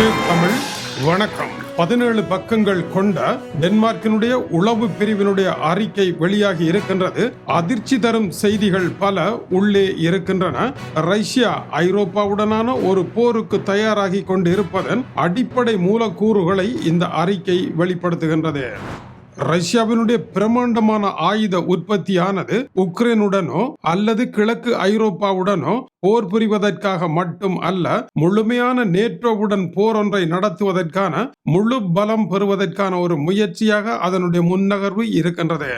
இது தமிழ். வணக்கம். பதினேழு பக்கங்கள் கொண்ட டென்மார்க்கினுடைய உளவு பிரிவினுடைய அறிக்கை வெளியாகி இருக்கின்றது. அதிர்ச்சி தரும் செய்திகள் பல உள்ளே இருக்கின்றன. ரஷ்யா ஐரோப்பாவுடனான ஒரு போருக்கு தயாராகி கொண்டிருப்பதன் அடிப்படை மூலக்கூறுகளை இந்த அறிக்கை வெளிப்படுத்துகின்றது. ரஷ்யாவினுடைய பிரமாண்டமான ஆயுத உற்பத்தியானது உக்ரைனுடனோ அல்லது கிழக்கு ஐரோப்பாவுடனோ போர் புரிவதற்காக மட்டும் அல்ல முழுமையான நேட்டோவுடன் போர் ஒன்றை நடத்துவதற்கான முழு பலம் பெறுவதற்கான ஒரு முயற்சியாக அதனுடைய முன்னகர்வு இருக்கின்றது.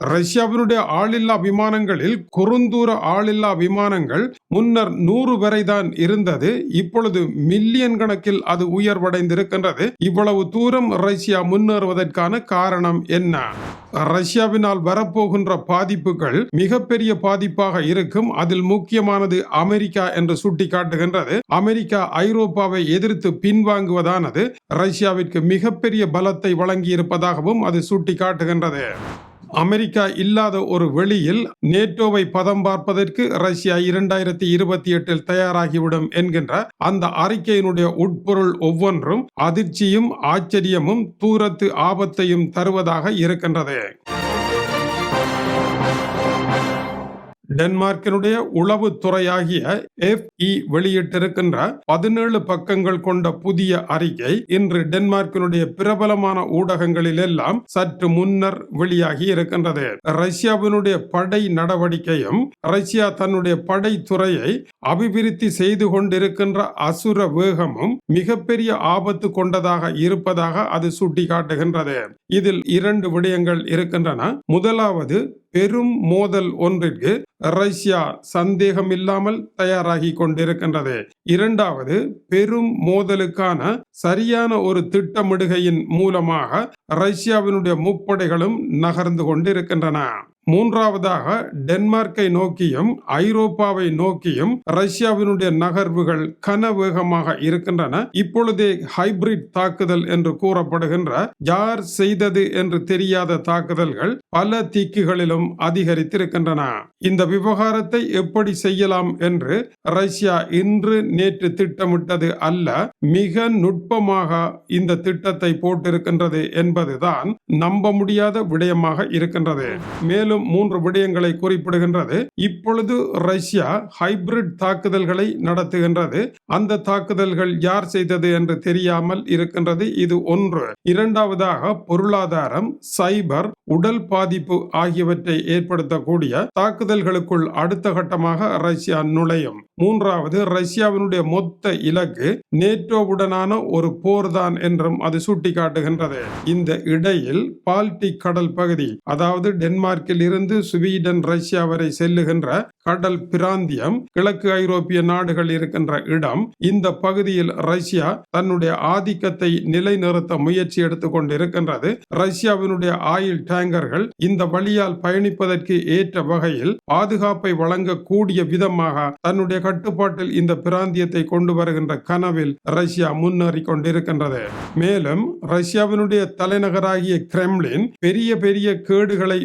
ரஷ்யாவினுடைய ஆளில்லா விமானங்களில் குறுந்தூர ஆளில்லா விமானங்கள் முன்னர் நூறு வரைதான் இருந்தது. இப்பொழுது மில்லியன் கணக்கில் அது உயர்வடைந்திருக்கின்றது. இவ்வளவு தூரம் ரஷ்யா முன்னேறுவதற்கான காரணம் என்ன? ரஷ்யாவினால் வரப்போகின்ற பாதிப்புகள் மிகப்பெரிய பாதிப்பாக இருக்கும். அதில் முக்கியமானது அமெரிக்கா என்று சுட்டிக்காட்டுகின்றது. அமெரிக்கா ஐரோப்பாவை எதிர்த்து பின்வாங்குவதானது. ரஷ்யாவிற்கு மிகப்பெரிய பலத்தை வழங்கியிருப்பதாகவும் அது சுட்டிக்காட்டுகின்றது. அமெரிக்கா இல்லாத ஒரு வெளியில் நேட்டோவை பதம் பார்ப்பதற்கு ரஷ்யா இரண்டாயிரத்தி இருபத்தி எட்டில் தயாராகிவிடும் என்கின்ற அந்த அறிக்கையினுடைய உட்பொருள் ஒவ்வொன்றும் அதிர்ச்சியும் ஆச்சரியமும் தூரத்து ஆபத்தையும் தருவதாக இருக்கின்றது. டென்மார்க்கினுடைய உளவுத்துறையாகிய எஃப்இ வெளியிட்டிருக்கின்ற பதினேழு பக்கங்கள் கொண்ட புதிய அறிக்கை இன்று டென்மார்க்கினுடைய பிரபலமான ஊடகங்களில் எல்லாம் சற்று முன்னர் வெளியாகி இருக்கின்றது. ரஷ்யாவினுடைய படை நடவடிக்கையும் ரஷ்யா தன்னுடைய படைத்துறையை அபிவிருத்தி செய்து கொண்டிருக்கின்ற அசுர வேகமும் மிகப்பெரிய ஆபத்து கொண்டதாக இருப்பதாக அது சுட்டிக்காட்டுகின்றது. இதில் இரண்டு விடயங்கள் இருக்கின்றன. முதலாவது பெரும் மோதல் ஒன்றிற்கு ரஷ்யா சந்தேகமில்லாமல் தயாராகி கொண்டிருக்கின்றது. இரண்டாவது பெரும் மோதலுக்கான சரியான ஒரு திட்டமிடுகையின் மூலமாக ரஷ்யாவினுடைய முப்படைகளும் நகர்ந்து கொண்டிருக்கின்றன. மூன்றாவதாக டென்மார்க்கை நோக்கியும் ஐரோப்பாவை நோக்கியும் ரஷ்யாவினுடைய நகர்வுகள் கனவேகமாக இருக்கின்றன. இப்பொழுதே ஹைபிரிட் தாக்குதல் என்று கூறப்படுகின்ற யார் செய்தது என்று தெரியாத தாக்குதல்கள் பல திக்குகளிலும் அதிகரித்திருக்கின்றன. இந்த விவகாரத்தை எப்படி செய்யலாம் என்று ரஷ்யா இன்று நேற்று திட்டமிட்டது அல்ல மிக நுட்பமாக இந்த திட்டத்தை போட்டிருக்கின்றது என்பதுதான் நம்ப முடியாத விடயமாக இருக்கின்றது. மேலும் மூன்று விடயங்களை குறிப்பிடுகின்றது. இப்பொழுது ரஷ்யா ஹைபிரிட் தாக்குதல்களை நடத்துகின்றது. அந்த தாக்குதல்கள் யார் செய்தது என்று தெரியாமல் இருக்கின்றது. இது ஒன்று. இரண்டாவதாக பொருளாதாரம் சைபர் உடல் பாதிப்பு ஆகியவற்றை ஏற்படுத்தக்கூடிய தாக்குதல்களுக்குள் அடுத்த கட்டமாக ரஷ்யா நுழையும். மூன்றாவது ரஷ்யாவினுடைய மொத்த இலக்கு நேட்டோவுடனான ஒரு போர்தான் என்றும் அது சுட்டிக்காட்டுகின்றது. இந்த இடையில் பால்டிக் கடல் பகுதி அதாவது டென்மார்க்கில் இருந்து ஸ்வீடன் ரஷ்யா வரை செல்லுகின்ற கடல் பிராந்தியம் கிழக்கு ஐரோப்பிய நாடுகள் இருக்கின்ற இடம். இந்த பகுதியில் ரஷ்யா தன்னுடைய ஆதிக்கத்தை நிலைநிறுத்த முயற்சி எடுத்துக் கொண்டிருக்கின்றது. ரஷ்யாவினுடைய ஆயில் டேங்கர்கள் இந்த வழியால் பயணிப்பதற்கு ஏற்ற வகையில் பாதுகாப்பை வழங்கக்கூடிய விதமாக தன்னுடைய கட்டுப்பாட்டில் இந்த பிராந்தியத்தை கொண்டு வருகின்ற கனவில் ரஷ்யா முன்னேறி கொண்டிருக்கின்றது. மேலும் ரஷ்யாவினுடைய தலைநகராகிய கிரெம்லின் பெரிய பெரிய கேடுகளை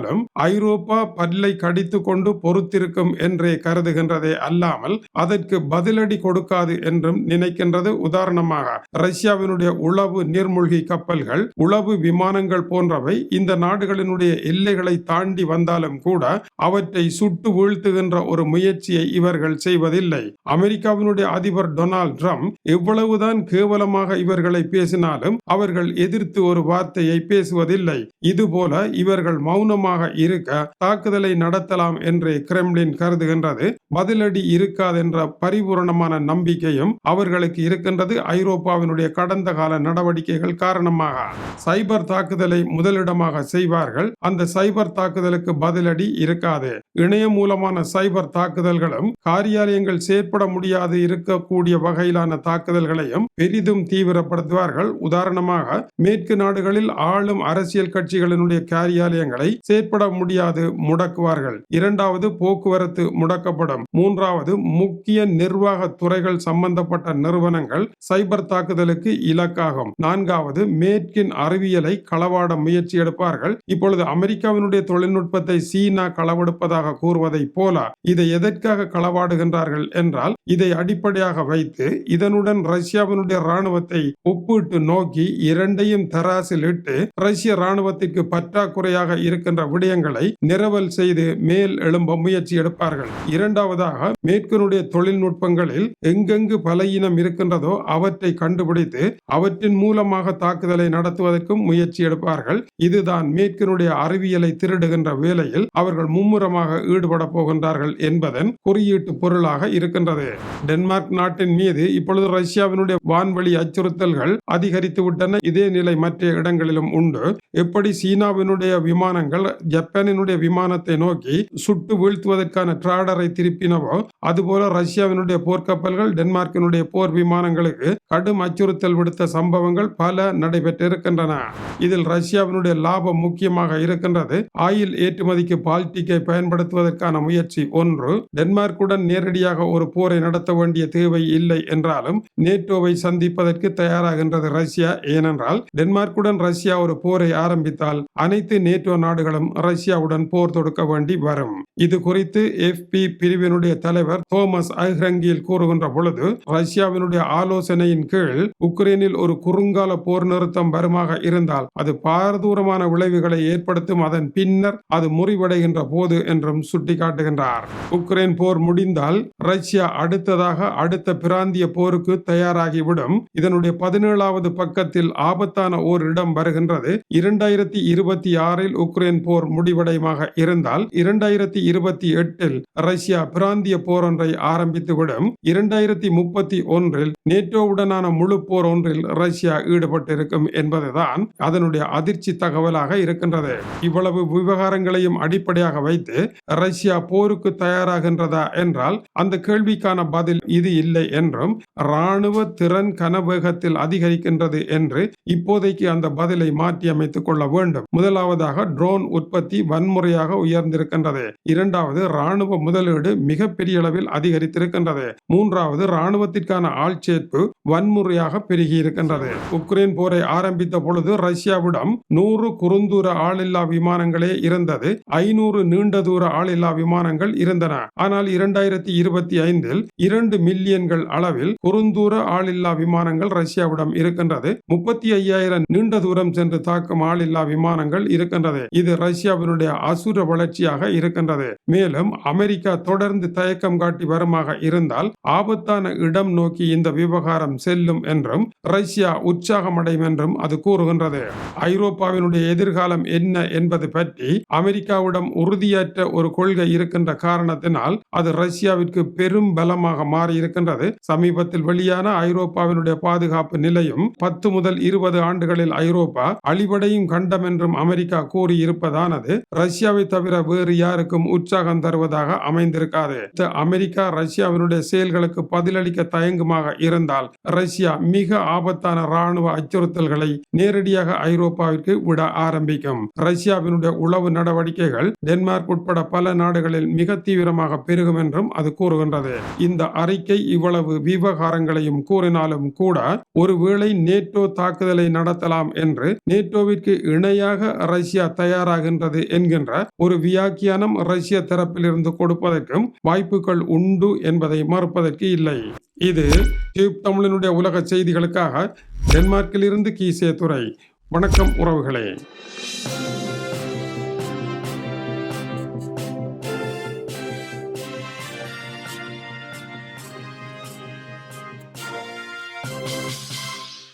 என்றாலும் ஐரோப்பா பல்லை கடித்து கொண்டு பொறுத்திருக்கும் என்றே கருதுகின்றதே அல்லாமல் அதற்கு பதிலடி கொடுக்காது என்றும் நினைக்கின்றது. உதாரணமாக ரஷ்யாவினுடைய உளவு நீர்மூழ்கி கப்பல்கள் உளவு விமானங்கள் போன்றவை இந்த நாடுகளினுடைய எல்லைகளை தாண்டி வந்தாலும் கூட அவற்றை சுட்டு வீழ்த்துகின்ற ஒரு முயற்சியை இவர்கள் செய்வதில்லை. அமெரிக்காவினுடைய அதிபர் டொனால்ட் ட்ரம்ப் எவ்வளவுதான் கேவலமாக இவர்களை பேசினாலும் அவர்கள் எதிர்த்து ஒரு வார்த்தையை பேசுவதில்லை. இதுபோல இவர்கள் மௌனமாக இருக்க தாக்குதலை நடத்தலாம் என்று கிரெம்லின் கருதுகின்றது. பதிலடி இருக்காதென்ற பரிபூரணமான நம்பிக்கையும் அவர்களுக்கு இருக்கின்றது. ஐரோப்பாவினுடைய கடந்த கால நடவடிக்கைகள் காரணமாக. சைபர் தாக்குதலை முதலிடமாக செய்வார்கள். அந்த சைபர் தாக்குதலுக்கு பதிலடி இருக்காது. இணையம் மூலமான சைபர் தாக்குதல்களும் காரியாலயங்கள் செயற்பட முடியாது இருக்கக்கூடிய வகையிலான தாக்குதல்களையும் பெரிதும் தீவிரப்படுத்துவார்கள். உதாரணமாக மேற்கு நாடுகளில் ஆளும் அரசியல் கட்சிகளினுடைய காரியாலயங்களை செயற்பட முடியாது முடக்குவார்கள். இரண்டாவது போக்குவரத்து முடக்கப்படும். மூன்றாவது முக்கிய நிர்வாக துறைகள் சம்பந்தப்பட்ட நிறுவனங்கள் சைபர் தாக்குதலுக்கு இலக்காகும். நான்காவது மேற்கின் அறிவியலை களவாட முயற்சி எடுப்பார்கள். இப்பொழுது அமெரிக்காவினுடைய தொழில்நுட்பத்தை சீனா களவெடுப்பதாக கூறுவதை போல இதை எதற்காக களவாடுகின்றார்கள் என்றால் இதை அடிப்படையாக வைத்து இதனுடன் ரஷ்யாவினுடைய ராணுவத்தை ஒப்பிட்டு நோக்கி இரண்டையும் தராசில் இட்டு ரஷ்ய ராணுவத்திற்கு பற்றாக்குறையாக இருக்கின்ற விடயங்களை நிரவல் செய்து மேல் எழும்ப முயற்சி எடுப்பார்கள். இரண்டாவதாக மேற்கினுடைய தொழில்நுட்பங்களில் எங்கெங்கு பலையினம் இருக்கின்றதோ அவற்றை கண்டுபிடித்து அவற்றின் மூலமாக தாக்குதலை நடத்துவதற்கும் முயற்சி எடுப்பார்கள். இதுதான் மேற்கினுடைய அறிவியலை திருடுகின்ற வேலையில் அவர்கள் மும்முரமாக ஈடுபட போகின்றார்கள் என்பதன் குறியீட்டு பொருளாக இருக்கின்றது. டென்மார்க் நாட்டின் மீது இப்பொழுது ரஷ்யாவினுடைய வான்வழி அச்சுறுத்தல்கள் அதிகரித்து விட்டன இதே நிலை மற்ற இடங்களிலும் உண்டு. எப்படி சீனாவினுடைய விமானங்கள் ஜப்பானினுடைய விமானத்தை நோக்கி சுட்டு வீழ்த்துவதற்கான டிராடரை திருப்பினவோ அதுபோல ரஷ்யாவினுடைய போர்க்கப்பல்கள் டென்மார்க்கினுடைய போர் விமானங்களுக்கு கடும் அச்சுறுத்தல் விடுத்த சம்பவங்கள் பல நடைபெற்றிருக்கின்றன. இதில் ரஷ்யாவினுடைய லாபம் முக்கியமாக இருக்கின்றது. ஆயில் ஏற்றுமதிக்கு பால்டிக்கை பயன்படுத்துவதற்கான முயற்சி ஒன்று. டென்மார்க்குடன் நேரடியாக ஒரு போரை நடத்த வேண்டிய தேவை இல்லை என்றாலும் நேட்டோவை சந்திப்பதற்கு தயாராகின்றது ரஷ்யா. ஏனென்றால் டென்மார்க்குடன் ரஷ்யா ஒரு போரை ஆரம்பித்தால் அனைத்து நேட்டோ நாடுகளும் ரஷ்யாவுடன் போர் தொடுக்க வேண்டி வரும். இது குறித்து எஃபி பிரிவினுடைய தலைவர் தோமஸ் ஐஹ்ரங்கில் கூறுகின்ற பொழுது ரஷ்யாவினுடைய ஆலோசனையின் கீழ் உக்ரைனில் ஒரு குறுங்கால போர் நிறுத்தம் வருமாக இருந்தால் அது பாரதூரமான விளைவுகளை ஏற்படுத்தும் அதன் பின்னர் அது முறிவடைகின்ற போது என்றும் சுட்டிக்காட்டுகின்றார். உக்ரைன் போர் முடிந்தால் ரஷ்யா அடுத்ததாக அடுத்த பிராந்திய போருக்கு தயாராகிவிடும். இதனுடைய பதினேழாவது பக்கத்தில் ஆபத்தான ஓர் இடம் வருகின்றது. இரண்டாயிரத்தி இருபத்தி ஆறில் உக்ரைன் போர் முடிவடையமாக இருந்தால் இரண்டாயிரத்தி இருபத்தி எட்டில் ரஷ்யா பிராந்திய போர் போர் ஒன்றை ஆரம்பித்துவிடும். இரண்டாயிரத்தி முப்பத்தி ஒன்றில் நேட்டோவுடனான முழு போர் ஒன்றில் ரஷ்யா ஈடுபட்டிருக்கும் என்பதுதான் அதனுடைய அதிர்ச்சி தகவலாக இருக்கின்றது. இவ்வளவு விவகாரங்களையும் அடிப்படையாக வைத்து ரஷ்யா போருக்கு தயாராகின்றதா என்றால் அந்த கேள்விக்கான பதில் இது இல்லை என்றும் ராணுவ திறன் கனவேகத்தில் அதிகரிக்கின்றது என்று இப்போதைக்கு அந்த பதிலை மாற்றி அமைத்துக் கொள்ள வேண்டும். முதலாவதாக ட்ரோன் உற்பத்தி வன்முறையாக உயர்ந்திருக்கின்றது. இரண்டாவது ராணுவ முதலீடு மிகப்பெரிய அளவில் அளவில் அதிகரித்திருக்கின்றது. மூன்றாவது ராணுவத்திற்கான ஆட்சேர்ப்பு வன்முறையாக பெருகி இருக்கின்றது உக்ரைன் போரை ஆரம்பித்த பொழுது ரஷ்யாவிடம் நூறு குறுந்தூர ஆளில்லா விமானங்களே இருந்தது. ஐநூறு நீண்ட தூர ஆளில்லா விமானங்கள் இருந்தன. ஆனால் இரண்டாயிரத்தி இருபத்தி ஐந்தில் இரண்டு மில்லியன்கள் அளவில் குறுந்தூர ஆளில்லா விமானங்கள் ரஷ்யாவிடம் இருக்கின்றது. முப்பத்தி ஐயாயிரம் நீண்ட தூரம் சென்று தாக்கும் ஆளில்லா விமானங்கள் இருக்கின்றது. இது ரஷ்யாவினுடைய அசுர வளர்ச்சியாக இருக்கின்றது. மேலும் அமெரிக்கா தொடர்ந்து தயக்கம் காட்டி வருமாக இருந்தால் ஆபத்தான இடம் நோக்கி இந்த விவகாரம் செல்லும் என்றும் ரஷ்யா உற்சாகமடையும் என்றும் அது கூறுகின்றது. ஐரோப்பாவினுடைய எதிர்காலம் என்ன என்பது பற்றி அமெரிக்காவிடம் உறுதியற்ற ஒரு கொள்கை இருக்கின்ற காரணத்தினால் அது ரஷ்யாவிற்கு பெரும் பலமாக மாறி இருக்கின்றது சமீபத்தில் வெளியான ஐரோப்பாவினுடைய பாதுகாப்பு நிலையும் பத்து முதல் இருபது ஆண்டுகளில் ஐரோப்பா அழிவடையும் கண்டம் என்றும் அமெரிக்கா கூறியிருப்பதானது ரஷ்யாவை தவிர வேறு யாருக்கும் உற்சாகம் தருவதாக அமைந்திருக்காது. அமெரிக்கா ரஷ்யாவினுடைய செயல்களுக்கு பதிலளிக்க தயங்குமாக இருந்தால் ரஷ்யா மிக ஆபத்தான ராணுவ அச்சுறுத்தல்களை நேரடியாக ஐரோப்பாவிற்கு விட ஆரம்பிக்கும். ரஷ்யாவினுடைய உளவு நடவடிக்கைகள் டென்மார்க் உட்பட பல நாடுகளில் மிக தீவிரமாக பெருகும் என்றும் அது கூறுகின்றது. இந்த அறிக்கை இவ்வளவு விவகாரங்களையும் கூறினாலும் கூட ஒருவேளை நேட்டோ தாக்குதலை நடத்தலாம் என்று நேட்டோவிற்கு இணையாக ரஷ்யா தயாராகின்றது என்கின்ற ஒரு வியாக்கியானம் ரஷ்ய தரப்பிலிருந்து கொடுப்பதற்கும் வாய்ப்புகள் உண்டு என்பதை மறுப்பதற்கு இல்லை. இது டியூப் தமிழனுடைய உலக செய்திகளுக்காக டென்மார்க்கிலிருந்து கீசே துறை வணக்கம் உறவுகளே.